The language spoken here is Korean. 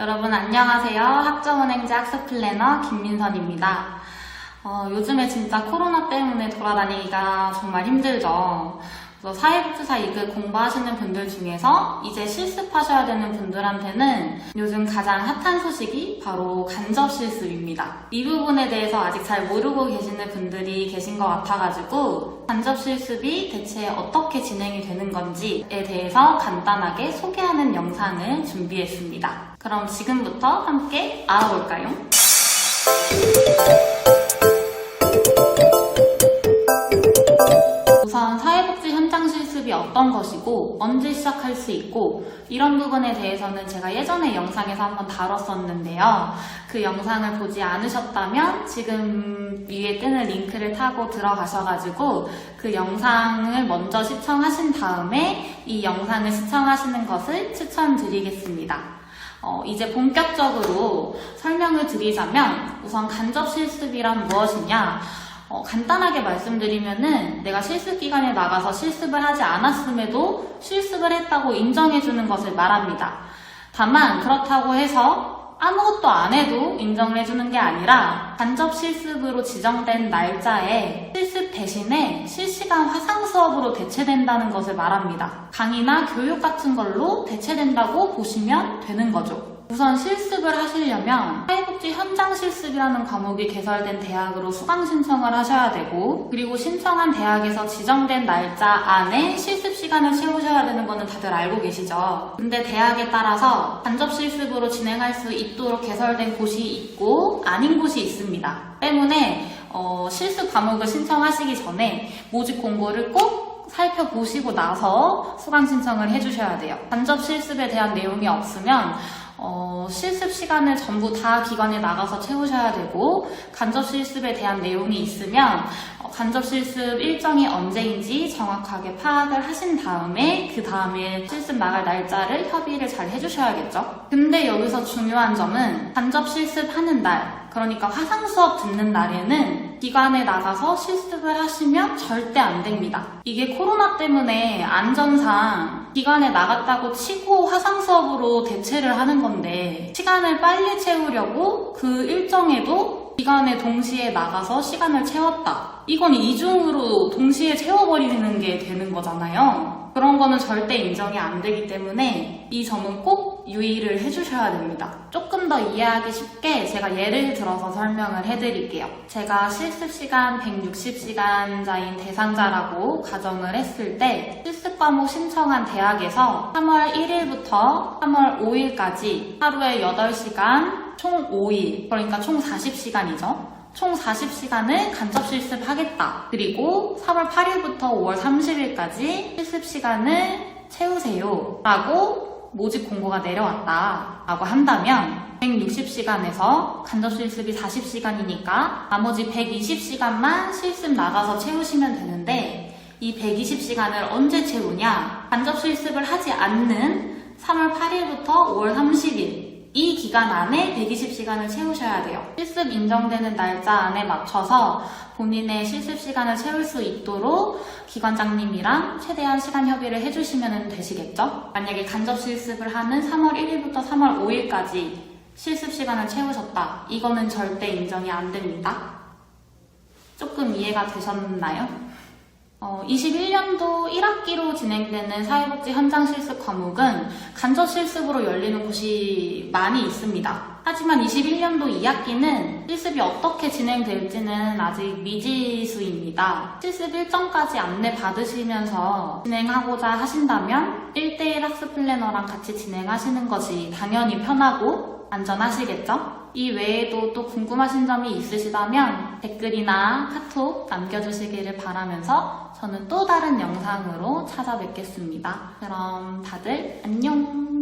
여러분 안녕하세요. 학점은행제 학습 플래너 김민선입니다. 어, 요즘에 진짜 코로나 때문에 돌아다니기가 정말 힘들죠. 그래서 사회복지사 2급 공부하시는 분들 중에서 이제 실습하셔야 되는 분들한테는 요즘 가장 핫한 소식이 바로 간접 실습입니다. 이 부분에 대해서 아직 잘 모르고 계시는 분들이 계신 것 같아가지고 간접 실습이 대체 어떻게 진행이 되는 건지에 대해서 간단하게 소개하는 영상을 준비했습니다. 그럼 지금부터 함께 알아볼까요? 어떤 것이고 언제 시작할 수 있고 이런 부분에 대해서는 제가 예전에 영상에서 한번 다뤘었는데요. 그 영상을 보지 않으셨다면 지금 위에 뜨는 링크를 타고 들어가셔가지고 그 영상을 먼저 시청하신 다음에 이 영상을 시청하시는 것을 추천드리겠습니다. 어, 이제 본격적으로 설명을 드리자면 우선 간접 실습이란 무엇이냐? 어, 간단하게 말씀드리면은 내가 실습 기간에 나가서 실습을 하지 않았음에도 실습을 했다고 인정해주는 것을 말합니다. 다만 그렇다고 해서 아무것도 안 해도 인정을 해주는 게 아니라 간접 실습으로 지정된 날짜에 실습 대신에 실시간 화상 수업으로 대체된다는 것을 말합니다. 강의나 교육 같은 걸로 대체된다고 보시면 되는 거죠. 우선 실습을 하시려면 사회복지 현장 실습이라는 과목이 개설된 대학으로 수강 신청을 하셔야 되고 그리고 신청한 대학에서 지정된 날짜 안에 실습 시간을 채우셔야 되는 거는 다들 알고 계시죠. 근데 대학에 따라서 간접 실습으로 진행할 수 있도록 개설된 곳이 있고 아닌 곳이 있습니다. 때문에 어, 실습 과목을 신청하시기 전에 모집 공고를 꼭 살펴보시고 나서 수강 신청을 해주셔야 돼요. 간접 실습에 대한 내용이 없으면 어, 실습 시간을 전부 다 기관에 나가서 채우셔야 되고 간접 실습에 대한 내용이 있으면 어, 간접 실습 일정이 언제인지 정확하게 파악을 하신 다음에 그 다음에 실습 나갈 날짜를 협의를 잘 해주셔야겠죠. 근데 여기서 중요한 점은 간접 실습 하는 날 그러니까 화상 수업 듣는 날에는 기관에 나가서 실습을 하시면 절대 안 됩니다. 이게 코로나 때문에 안전상 기관에 나갔다고 치고 화상 수업으로 대체를 하는 건데 시간을 빨리 채우려고 그 일정에도 기간에 동시에 나가서 시간을 채웠다. 이건 이중으로 동시에 채워버리는 게 되는 거잖아요. 그런 거는 절대 인정이 안 되기 때문에 이 점은 꼭 유의를 해주셔야 됩니다. 조금 더 이해하기 쉽게 제가 예를 들어서 설명을 해드릴게요. 제가 실습 시간 160시간자인 대상자라고 가정을 했을 때 실습 과목 신청한 대학에서 3월 1일부터 3월 5일까지 하루에 8시간 총 5일, 그러니까 총 40시간이죠. 총 40시간을 간접 실습하겠다. 그리고 3월 8일부터 5월 30일까지 실습 시간을 채우세요. 라고 모집 공고가 내려왔다. 라고 한다면 160시간에서 간접 실습이 40시간이니까 나머지 120시간만 실습 나가서 채우시면 되는데 이 120시간을 언제 채우냐? 간접 실습을 하지 않는 3월 8일부터 5월 30일 이 기간 안에 120시간을 채우셔야 돼요. 실습 인정되는 날짜 안에 맞춰서 본인의 실습 시간을 채울 수 있도록 기관장님이랑 최대한 시간 협의를 해주시면 되시겠죠? 만약에 간접 실습을 하는 3월 1일부터 3월 5일까지 실습 시간을 채우셨다. 이거는 절대 인정이 안 됩니다. 조금 이해가 되셨나요? 어, 21년도 1학 기로 진행되는 사회복지 현장 실습 과목은 간접 실습으로 열리는 곳이 많이 있습니다. 하지만 21년도 2학기는 실습이 어떻게 진행될지는 아직 미지수입니다. 실습 일정까지 안내 받으시면서 진행하고자 하신다면 1대1 학습 플래너랑 같이 진행하시는 것이 당연히 편하고 안전하시겠죠? 이 외에도 또 궁금하신 점이 있으시다면 댓글이나 카톡 남겨주시기를 바라면서 저는 또 다른 영상으로 찾아뵙겠습니다. 그럼 다들 안녕!